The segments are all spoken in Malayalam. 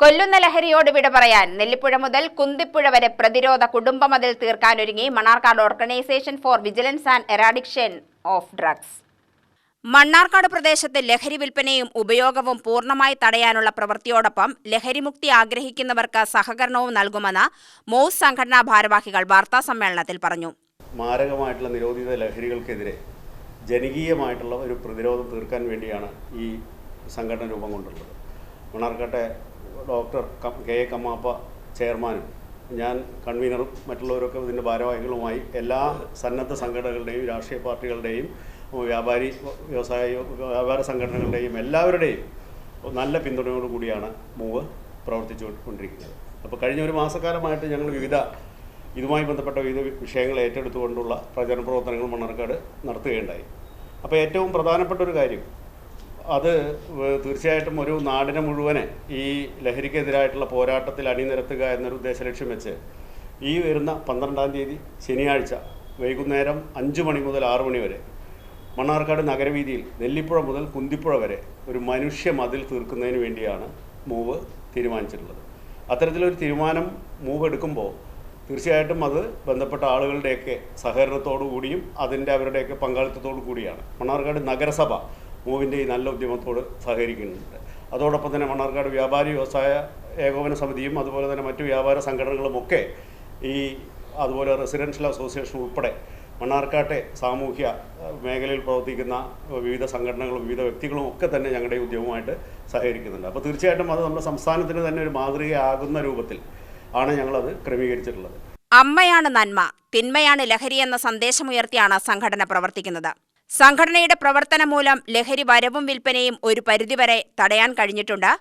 കൊല്ലുന്ന ലഹരിയോട് വിട പറയാൻ നെല്ലിപ്പുഴ മുതൽ കുന്തിപ്പുഴ വരെ പ്രതിരോധ കുടുംബമതിൽ തീർക്കാനൊരുങ്ങി Mannarkkad organisation for vigilance and eradication of drugs. Mannarkkad പ്രദേശത്ത് ലഹരി വിൽപ്പനയും ഉപയോഗവും പൂർണമായി തടയാനുള്ള പ്രവൃത്തിയോടൊപ്പം ലഹരിമുക്തി ആഗ്രഹിക്കുന്നവർക്ക് സഹകരണവും നൽകുമെന്ന് മോസ് സംഘടനാ ഭാരവാഹികൾ വാർത്താ സമ്മേളനത്തിൽ പറഞ്ഞു. മാരകമായിട്ടുള്ള നിരോധിത ലഹരികൾക്കെതിരെ ജനകീയമായിട്ടുള്ള ഒരു പ്രതിരോധം തീർക്കാൻ വേണ്ടിയാണ് ഈ സംഘടന രൂപം കൊണ്ടുള്ളത്. മണ്ണാർക്കാട്ടെ ഡോക്ടർ കം- എ കമ്മാപ്പ ചെയർമാനും ഞാൻ കൺവീനറും മറ്റുള്ളവരൊക്കെ ഇതിന്റെ ഭാരവാഹികളുമായി എല്ലാ സന്നദ്ധ സംഘടനകളുടെയും രാഷ്ട്രീയ പാർട്ടികളുടെയും വ്യാപാരി വ്യവസായ വ്യാപാര സംഘടനകളുടെയും എല്ലാവരുടെയും നല്ല പിന്തുണയോടു കൂടിയാണ് മൂവ് പ്രവർത്തിച്ചു കൊണ്ടിരിക്കുന്നത് അപ്പോൾ കഴിഞ്ഞ ഒരു മാസക്കാലമായിട്ട് ഞങ്ങൾ വിവിധ ഇതുമായി ബന്ധപ്പെട്ട വിവിധ വിഷയങ്ങൾ ഏറ്റെടുത്തുകൊണ്ടുള്ള പ്രചരണ പ്രവർത്തനങ്ങൾ മണ്ണാർക്കാട് നടത്തുകയുണ്ടായി. അപ്പോൾ ഏറ്റവും പ്രധാനപ്പെട്ട ഒരു കാര്യം അത് തീർച്ചയായിട്ടും ഒരു നാടിനെ മുഴുവനെ ഈ ലഹരിക്കെതിരായിട്ടുള്ള പോരാട്ടത്തിൽ അണിനിരത്തുക എന്നൊരു ഉദ്ദേശലക്ഷ്യം വെച്ച് ഈ വരുന്ന പന്ത്രണ്ടാം തീയതി ശനിയാഴ്ച വൈകുന്നേരം അഞ്ച് മണി മുതൽ ആറു മണി വരെ മണ്ണാർക്കാട് നഗരവീതിയിൽ നെല്ലിപ്പുഴ മുതൽ കുന്തിപ്പുഴ വരെ ഒരു മനുഷ്യ മതിൽ തീർക്കുന്നതിന് വേണ്ടിയാണ് മൂവ് തീരുമാനിച്ചിട്ടുള്ളത്. അത്തരത്തിലൊരു തീരുമാനം മൂവ് എടുക്കുമ്പോൾ തീർച്ചയായിട്ടും അത് ബന്ധപ്പെട്ട ആളുകളുടെയൊക്കെ സഹകരണത്തോടു കൂടിയും അതിന്റെ അവരുടെയൊക്കെ പങ്കാളിത്തത്തോടു കൂടിയാണ് മണ്ണാർക്കാട് നഗരസഭ മൂവിന്റെ ഈ നല്ല ഉദ്യമത്തോട് സഹകരിക്കുന്നുണ്ട്. അതോടൊപ്പം തന്നെ മണ്ണാർക്കാട് വ്യാപാരി വ്യവസായ ഏകോപന സമിതിയും അതുപോലെ തന്നെ മറ്റു വ്യാപാര സംഘടനകളുമൊക്കെ ഈ അതുപോലെ റെസിഡൻഷ്യൽ അസോസിയേഷൻ ഉൾപ്പെടെ മണ്ണാർക്കാട്ടെ സാമൂഹ്യ മേഖലയിൽ പ്രവർത്തിക്കുന്ന വിവിധ സംഘടനകളും വിവിധ വ്യക്തികളും ഒക്കെ തന്നെ ഞങ്ങളുടെ ഉദ്യമമായിട്ട് സഹകരിക്കുന്നുണ്ട്. അപ്പോൾ തീർച്ചയായിട്ടും അത് നമ്മുടെ സംസ്ഥാനത്തിന് തന്നെ ഒരു മാതൃകയാകുന്ന രൂപത്തിൽ ആണ് ഞങ്ങളത് ക്രമീകരിച്ചിട്ടുള്ളത്. അമ്മയാണ് നന്മ തിന്മയാണ് ലഹരി എന്ന സന്ദേശമുയർത്തിയാണ് സംഘടന പ്രവർത്തിക്കുന്നത്. സംഘടനയുടെ പ്രവർത്തനം മൂലം ലഹരി വരവും വിൽപ്പനയും ഒരു പരിധിവരെ തടയാൻ കഴിഞ്ഞിട്ടുണ്ട്.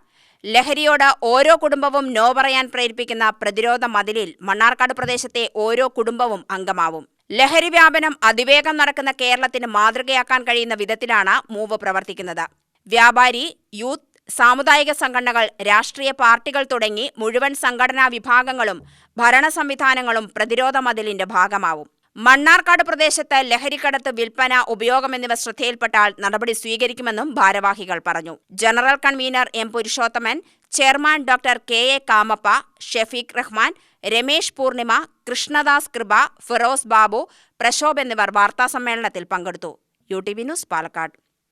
ലഹരിയോട് ഓരോ കുടുംബവും നോ പറയാൻ പ്രേരിപ്പിക്കുന്ന പ്രതിരോധ മതിലിൽ മണ്ണാർക്കാട് പ്രദേശത്തെ ഓരോ കുടുംബവും അംഗമാവും. ലഹരി വ്യാപനം അതിവേഗം നടക്കുന്ന കേരളത്തിന് മാതൃകയാക്കാൻ കഴിയുന്ന വിധത്തിലാണ് മൂവ് പ്രവർത്തിക്കുന്നത്. വ്യാപാരി യൂത്ത് സാമുദായിക സംഘടനകൾ രാഷ്ട്രീയ പാർട്ടികൾ തുടങ്ങി മുഴുവൻ സംഘടനാ വിഭാഗങ്ങളും ഭരണ സംവിധാനങ്ങളും പ്രതിരോധ മതിലിന്റെ ഭാഗമാവും. മണ്ണാർക്കാട് പ്രദേശത്ത് ലഹരിക്കടത്ത് വിൽപ്പന ഉപയോഗം എന്നിവ ശ്രദ്ധയിൽപ്പെട്ടാൽ നടപടി സ്വീകരിക്കുമെന്നും ഭാരവാഹികൾ പറഞ്ഞു. General convener M Purushothaman chairman doctor K A Kamappa Shefeeq Rahman Ramesh Poornima Krishnadas Kripa Firoz Babu Prashobh എന്നിവർ വാർത്താസമ്മേളനത്തിൽ പങ്കെടുത്തു. U T V news Palakkad.